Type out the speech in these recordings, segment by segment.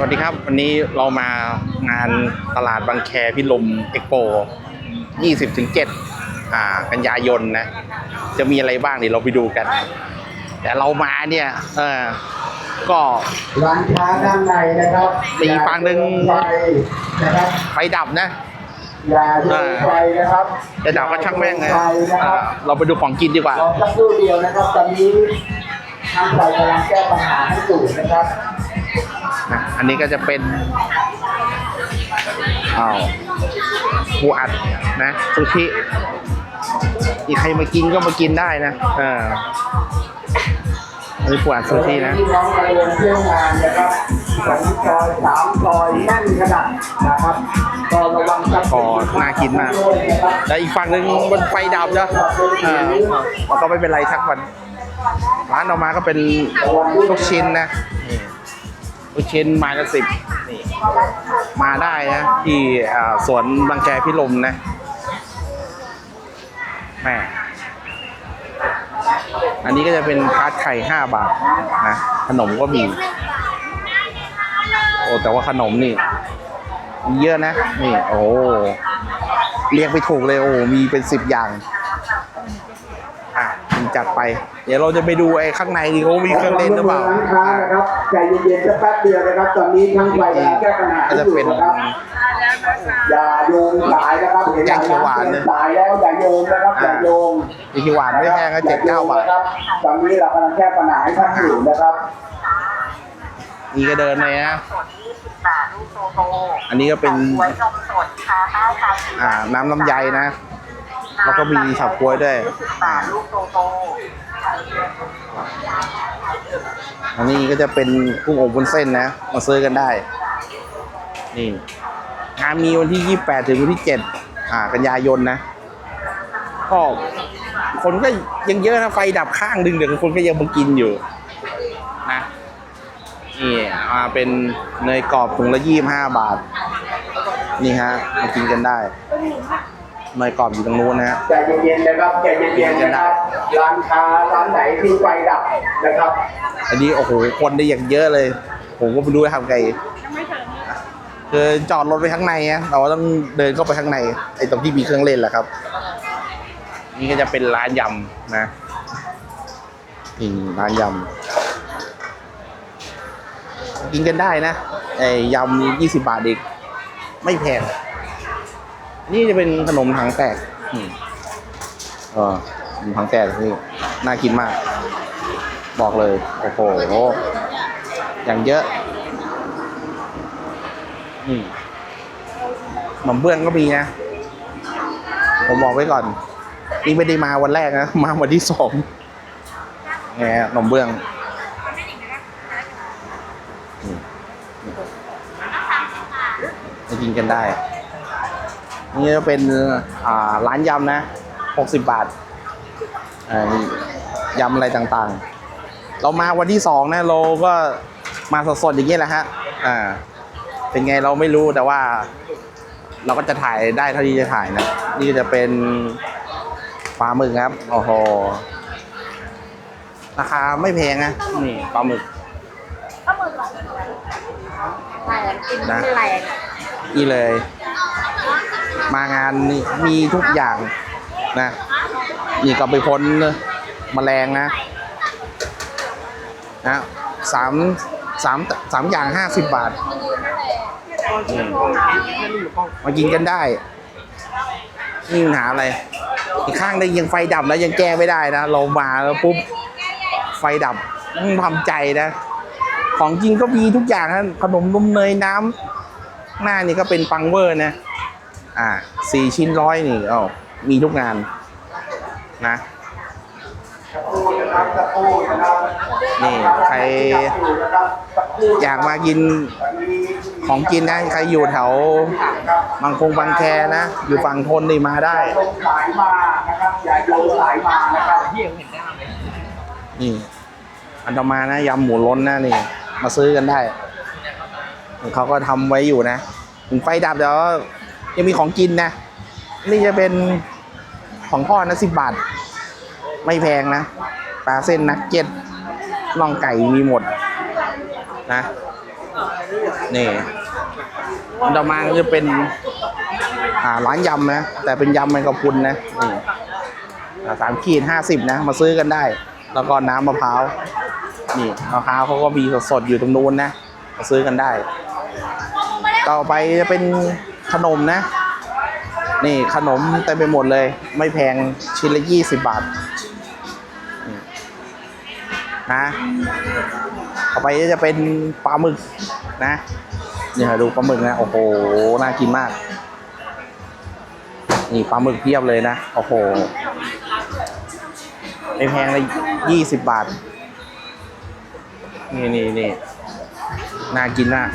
สวัสดีครับ วันนี้เรามางานตลาดบางแคพิลมเอ็กโป 20ถึง7อ่า กันยายนนะ จะมีอะไรบ้างเดี๋ยวเราไปดูกัน แต่เรามาเนี่ย เออก็ร้านค้าด้านในนะครับมีอีกฝั่งหนึ่งไฟนะครับไฟดับนะอย่าโดนไฟนะครับจะดับก็ช่างแม่งนะไฟนะคอ่ารับเราไปดูของกินดีกว่ารอสักครู่เดียวนะครับตอนนี้ทางไฟกำลังแก้ปัญหาให้อยู่นะครับนะ อันนี้ก็จะเป็นอ้าวปูอัดนะซูชิอีใครมากินก็มากินได้นะเอออันนี้ปูอัดซูชินะที่น้องมาเรียนเที่ยวงานนะครับสองซอยสามซอยแน่นขนาดนะครับก็ระวังสักก็น่ากินมากด้วยนะครับแล้วอีกฝั่งหนึ่งมันไฟดับนะเออมันก็ไม่เป็นไรทักวันร้านออกมาก็เป็นลูกชิ้นนะนี่ ลูกชิ้นไม้ละสิบนี่มาได้นะที่สวนบางแคพิลมนะแม่อันนี้ก็จะเป็นทาร์ตไข่ห้าบาทนะขนมก็มีโอ้แต่ว่าขนมนี่เยอะนะนี่ โอ้เรียกไม่ถูกเลยโอ้มีเป็นสิบอย่างอะจัดไป เดี๋ยวเราจะไปดูไอ้ข้างในดีเขามีเครื่องเล่นหรือเปล่า ร้านค้านะครับใจเย็นๆจะแป๊บเดียวนะครับ ตอนนี้ทั้งไฟกำลังแก้ปัญหาก็ให้จะอยู่เป็นนะครับอย่าโยงสายนะครับเห็นแกงเขียวหวานเลยสายแล้วอย่าโยงนะครับอย่าโยงอีกหวานไม่แพงก็เจ็ดเก้าบาทนะครับตอนนี้เรากำลังแก้ปัญหาให้ท่านอยู่นะครับนี่ก็เดินเลยนะสด20บาทลูกโตโตอันนี้ก็เป็นไว้นมสดชาใต้ชาเขียวอ่าน้ำลำไยนะ แล้วก็มีเฉาก๊วยด้วย20บาทลูกโตโต อันนี้ก็จะเป็นกุ้งอบวุ้นเส้นนะ มาซื้อกันได้ นี่งานมีวันที่ 28 ถึงวันที่ 7 อ่า กันยายนนะ ก็คนก็ยังเยอะนะไฟดับข้างดึงเดี๋ยวคนก็ยังมากินอยู่ นะนี่มาเป็นเนยกรอบถุงละยี่ห้าบาท นี่ฮะ มากินกันได้ เนยกรอบอยู่ตรงนู้นนะฮะ ใจเย็นๆนะครับใจเย็นๆนะครับร้านค้าร้านไหนที่ไฟดับนะครับอันนี้โอ้โหคนได้อย่างเยอะเลย ผมก็ไม่รู้จะทำไงคือจอดรถไปข้างในนะเราต้องเดินเข้าไปข้างในไอ้ตรงที่มีเครื่องเล่นแหละครับ นี่ก็จะเป็นร้านยำนะนี่ร้านยำกินกันได้นะไอ้ยำยี่สิบาทเองไม่แพง นี่จะเป็นขนมถังแตกอืมเออขนมถังแตกนี่น่ากินมาก บอกเลย โอ้โห อย่างเยอะ อืมขนมเบื้องก็มีนะ ผมบอกไว้ก่อน นี่ไม่ได้มาวันแรกนะ มาวันที่สองไงขนมเบื้องอืมไปกินกันได้ นี่จะเป็นอ่าร้านยำนะหกสิบบาทอ่านี่ยำอะไรต่างๆ เรามาวันที่สองนะเราก็มาสดๆอย่างนี้แหละฮะอ่าเป็นไงเราไม่รู้แต่ว่า เราก็จะถ่ายได้เท่าที่จะถ่ายนะ นี่ก็จะเป็นปลาหมึกครับโอ้โหราคาไม่แพงนะนี่ปลาหมึกแรงกินนะแรงนี่เลย มางานนี่มีทุกอย่างนะนี่ก็ไปพ้นแมลงนะนะสามสามสามอย่างห้าสิบบาทอืมมากินกันได้นี่ปัญหาอะไรอีกข้างได้ยังไฟดับแล้วยังแก้ไม่ได้นะ เรามาแล้วปุ๊บไฟดับต้องทำใจนะ ของจริงก็มีทุกอย่างนะขนมนมเนยน้ำหน้านี่ก็เป็นปังเวอร์นะ อ่าสี่ชิ้นร้อยนี่เอ้ามีทุกงานนะนี่ใครอยากมากินของกินนะใครอยู่แถวบางคงบางแคนะ อยู่ฝั่งทนนี่มาได้สายมานะครับอย่าโยงสายมานะครับนี่อันต่อมานะยำหมูล้นนะนี่ มาซื้อกันได้ เขาก็ทำไว้อยู่นะไฟดับเดี๋ยว ยังมีของกินนะ นี่จะเป็นของทอดนะสิบบาท ไม่แพงนะปลาเส้นนักเก็ตน่องไก่มีหมดนะนี่ต่อมาก็จะเป็นอ่าร้านยำนะ แต่เป็นยำแมงกะพรุนนะนี่สามขีดห้าสิบนะ มาซื้อกันได้ แล้วก็น้ำมะพร้าวนี่มะพร้าวเขาก็มีสดๆอยู่ตรงนู้นนะมาซื้อกันได้ ต่อไปจะเป็น ขนมนะ นี่ขนมเต็มไปหมดเลย ไม่แพงชิ้นละยี่สิบบาทนะต่อไปจะเป็นปลาหมึกนะเนี่ยดูปลาหมึกนะ โอ้โห น่ากินมาก นี่ปลาหมึกเพียบเลยนะ โอ้โห ไม่แพงเลยยี่สิบบาท นี่นี่นี่น่ากินมาก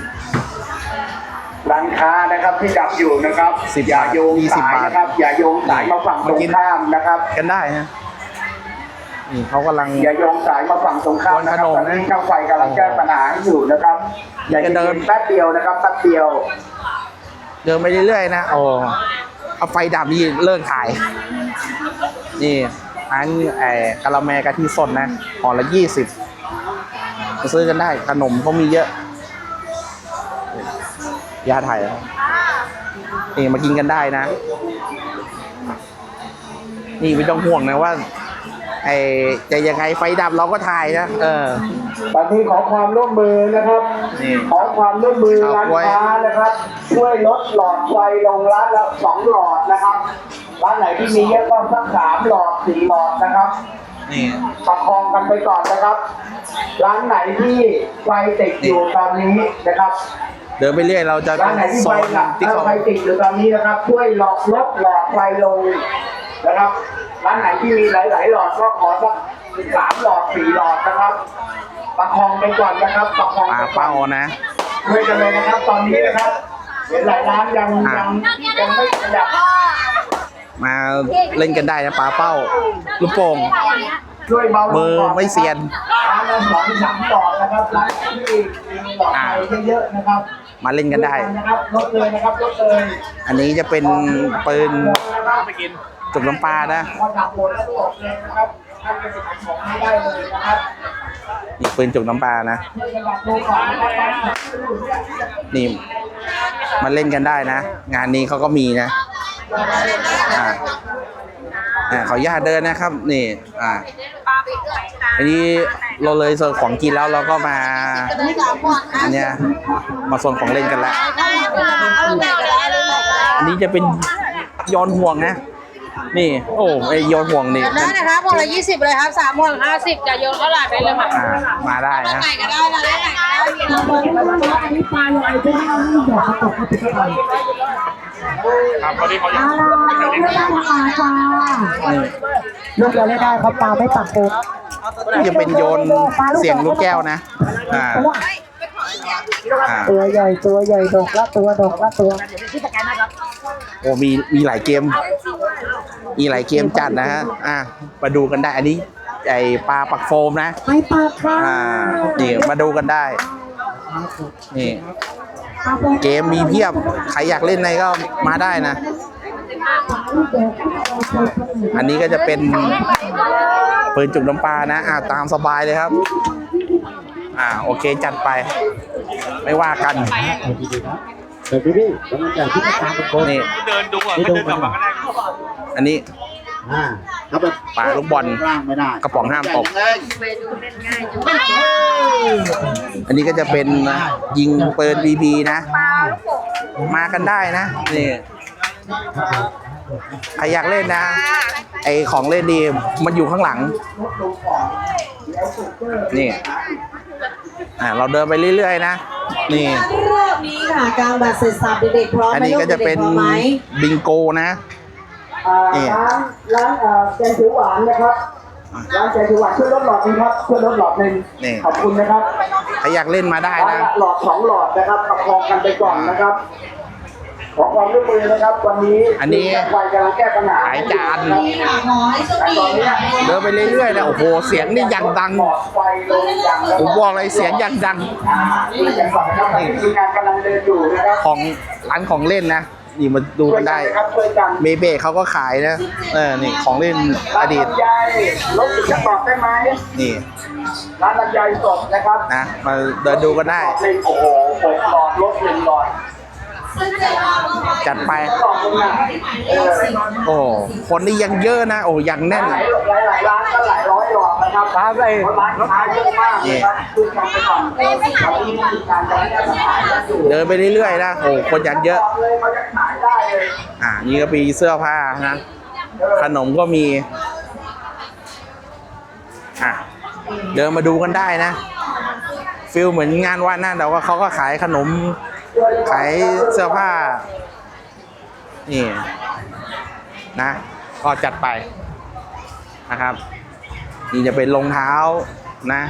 ร้านค้านะครับที่ดับอยู่นะครับสิบอย่าบาทโยงยี่สิบสายบาทนะครับ อย่าโยงสายมาฝั่งตรงข้ามนะครับ กันได้นะนี่เขากำลัง อย่าโยงสายมาฝั่งตรงข้ามนะครัขนมตอนนะนี้ช่างไฟกำลังแก้ปัญหาให้อยู่นะครับ อย่าจะเดิเดินนแป๊บเดียวนะครับแป๊บเดียวเดินไปเรื่อยๆนะโอ้เอาไฟดับนี่เลิกถ่าย นี่อันไอ้กะละแมกะทิสดนะห่อละยี่สิบมาซื้อกันได้ขนมเขามีเยอะ ยาถ่ายแล้วนี่มากินกันได้นะ นี่ไม่ต้องห่วงนะว่า ไอ้จะยังไงไฟดับเราก็ถ่ายนะ เออตอนนี้ขอความร่วมมือนะครับนี่ขอความร่วมมือชาวร้านกล้วยค้านะครับ ช่วยลดหลอดไฟลงร้านละสองหลอดนะครับ ร้านไหนที่มีเยอะก็สักสามหลอดสี่หลอดนะครับนี่ประคองกันไปก่อนนะครับ ร้านไหนที่ไฟติดอยู่ตอนนี้นะครับ เดินไปเรื่อยเราจะร้านไหนที่โซไฟนดับที่เออเขาไฟติดอยู่ตอนนี้นะครับ ช่วยหลอดลดหลอดไฟลงนะครับ ร้านไหนที่มีหลาย ๆ หลอดก็ขอสักสามหลอดสี่หลอดนะครับ ประคองไปก่อนนะครับ ประคองปลาไปก่อเป้านนะ ช่วยกันเลยนะครับ ตอนนี้นะครับ เห็นหลายร้านยังอะ ยังยังไม่ขยับมาเล่นกันได้นะปลาเป้าลูกโป่งช่วยเบาลงมือก่นไม่เซียน ร้านละสองสามหลอดนะครับร้านที่มีหลอดไฟเยอะๆนะครับ มาเล่นกันได้ นะครับลดเลยนะครับลดเลยอันนี้จะเป็นปืนจุกน้ำปลานะพอดับหมดแล้วตกเลยนะครับท่านไปสิบของไม่ได้เลยนะครับนี่ปืนจุกน้ำปลานะช่วยกันดับดูก่อนนะครับนี่มาเล่นกันได้นะ งานนี้เขาก็มีนะอ่าอ่าขออนุญาตเดินนะครับ นี่ อ่า อันนี้เราเลยโซนของกินแล้วเราก็มาอันเนี้ยมาโซนของเล่นกันแล้วอันนี้จะเป็นโยนห่วงนะ นี่ โอ้ไอโยนห่วงนี่ได้นะครับพวงละยี่สิบเลยครับสามพวงห้าสิบจะโยนเข้าหลาดได้เลยค่ะอ่ามาได้นะไหนก็ได้นะได้ไหนก็ได้ ลูกเดียวไม่ได้เขาปลาไม่ปักปุ๊บนี่จะเป็นโยนเสียงลูกแก้วนะ อ่า อ่า ตัวใหญ่ตัวใหญ่ดกละตัวดกละตัวโอ้มีมีหลายเกม มีหลายเกมจัดนะฮะ อะมาดูกันได้ อันนี้ไอปลาปักโฟมนะ ไม่ปากค่ะอ่า นี่มาดูกันได้ นี่ปลา เกมมีเพียบ ใครอยากเล่นอะไรก็มาได้นะ อันนี้ก็จะเป็นปืนจุกน้ำปลานะอ่าตามสบายเลยครับ อ่าโอเคจัดไป ไม่ว่ากันเดี๋ยวพี่พี่กำลังจะที่ตามเป็นคนนี่เดินดูก่อนไม่ไม่ดูเดินกลับมาก็ได้อันนี้อ่า ปลาลูกบอลร่างไม่ได้กระป๋องห้ามตก อันนี้ก็จะเป็นยิงปืนบีบีนะ มากันได้นะนี่ใครอยากเล่นนะ ไอของเล่นดีมันอยู่ข้างหลัง นี่อ่าเราเดินไปเรื่อยๆ นะ นี่รอบนี้ค่ะกลางบัตรเสร็จสับเด็กๆพร้อมอันไหมนี้ลูกก็จะเป็นด็กๆพร้อมไหมบิงโกนะอ่า นี่ ร้านร้านเอ่อแกงเขียวหวานนะครับร้านแกงเขียวหวานช่วยลดหลอดหนึงครับช่วยลดหลอดหนึ่งนี่ ขอบคุณนะครับใครอยากเล่นมาได้ร้านนะ ละหลอดสองหลอดนะครับประคองกันไปก่อนนะครับ ขอความร่วมมือนะครับ วันนี้อันนี้ช่างไฟกำลังแก้ปัญหาขายจานครับนี่ค่ะขอให้โชคดีค่ะเดินไปเรื่อยๆนะโอ้โหเสียงนี่ยังดัง หลอดไฟลงอย่างระผมบอกเลยเสียงยังดังคุยกันก่อนนะครับตอนนี้ทีมงานกำลังเดินอยู่นะครับ ของร้านของเล่นนะ นี่มาดูกันได้ช่วยนะครับช่วยกันเมเบเขาก็ขายนะเออนี่ของเล่นอดีตร้านลำไยรถจะบอกได้ไหมนี่ร้านลำไยสดนะครับนะ มาเดินดูกันได้เล่นโอ้โหหกหลอดรถหนึ่งหลอดจัดไป หลอดนึงนะเออโอ้คนนี่ยังเยอะนะ โอ้ยังแน่น หลายหลายหลายร้านก็หลายร้อยหลอดนะ ครับร้านอะไรร้านค้าเยอะมากนะครับคือกันไปก่อนตอนนี้มีการจะให้ขายกันอยู่เดินไปเรื่อยๆนะโอ้คนยังเยอะ อ่านี่ก็มีเสื้อผ้านะขนมก็มี อะ เดินมาดูกันได้นะฟิลเหมือนงานวัดนะแต่ว่าเขาก็ขายขนม ขายเสื้อผ้า นี่ นะ ก็จัดไปนะครับ นี่จะเป็นรองเท้านะ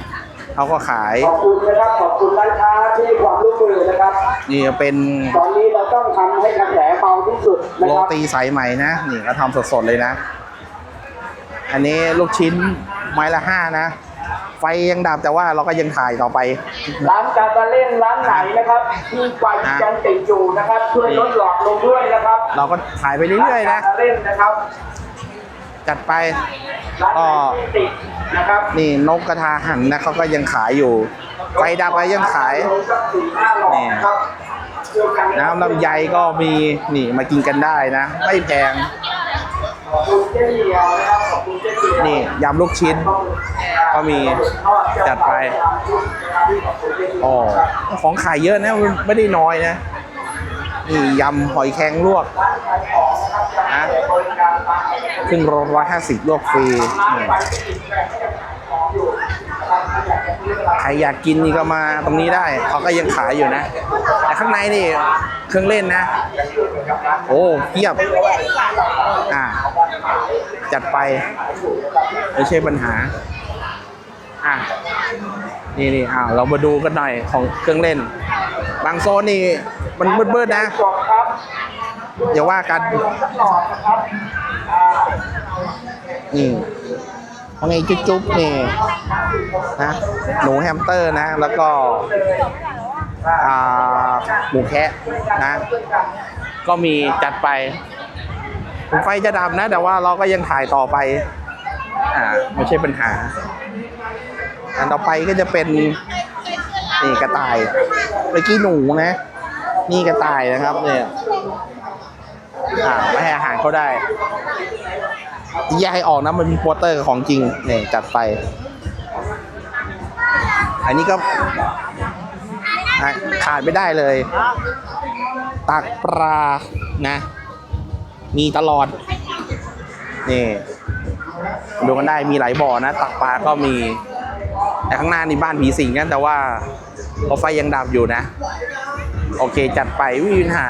เขาก็ขาย ขอบคุณนะครับ ขอบคุณร้านค้าที่ให้ความร่วมมือนะครับ นี่จะเป็นตอนนี้เราต้องทำให้กระแสเบาที่สุดนะโรครับตีสายไหมนะ นี่ก็ทำสดๆเลยนะ อันนี้ลูกชิ้นไม้ละห้านะ ไฟยังดับแต่ว่าเราก็ยังถ่ายต่อไป ร้านการละเล่นร้านไหนนะครับ ที่ไฟยังติดอยู่นะครับช่วยลดหลอดลงด้วยนะครับเราก็ถ่ายไปเรื่อยๆนะ ร้านการละเล่นนะครับ จัดไปร้านไหนที่ติดนะครับนี่นกกระทาหันนะเขาก็ยังขายอยู่ไฟดับไปยังขายลงสักสี่ห้าหลอดนะครับช่วยกัน้ำลำไยก็มีนี่มากินกันได้นะ ไม่แพงขอบคุณเจ๊เดียวนะครับขอบคุณเจ๊เดียวนี่ยำลูกชิ้น ก็มีจัดไปอ๋อของขายเยอะนะไม่ได้น้อยนะนี่ยำหอยแครงลวกนะ ครึ่งโลร้อยห้าสิบลวกฟรีใครอยากกินนี่ก็มาตรงนี้ได้เขาก็ยังขายอยู่นะ แต่ข้างในนี่เครื่องเล่นนะ โอ้เพียบอ่าจัดไป ไม่ใช่ปัญหา อะนี่นี่อ่าเรามาดูกันหน่อยของเครื่องเล่น บางโซนนี่มันมืดๆนะอย่าว่ากัน นี่ว่าไงจุ๊บๆนี่นะหนูแฮมสเตอร์นะ แล้วก็หมูแคะนะ ก็มีจัดไปไฟจะดับนะ แต่ว่าเราก็ยังถ่ายต่อไป อ่า ไม่ใช่ปัญหา อันต่อไปก็จะเป็นนี่กระต่ายเมื่อกี้หนูนะ นี่กระต่ายนะครับเนี่ยอ่าไม่ให้อาหารเขาได้ แยกให้ออกนะมันมีโปสเตอร์ของจริงเนี่ยจัดไป อันนี้ก็ขาดไม่ได้เลย ตักปลานะ มีตลอด นี่ดูกันได้มีหลายบ่อนะ ตักปลาก็มี แต่ข้างหน้านี่บ้านผีสิงกันแต่ว่าเขาไฟยังดับอยู่นะ โอเคจัดไปไม่มีปัญหา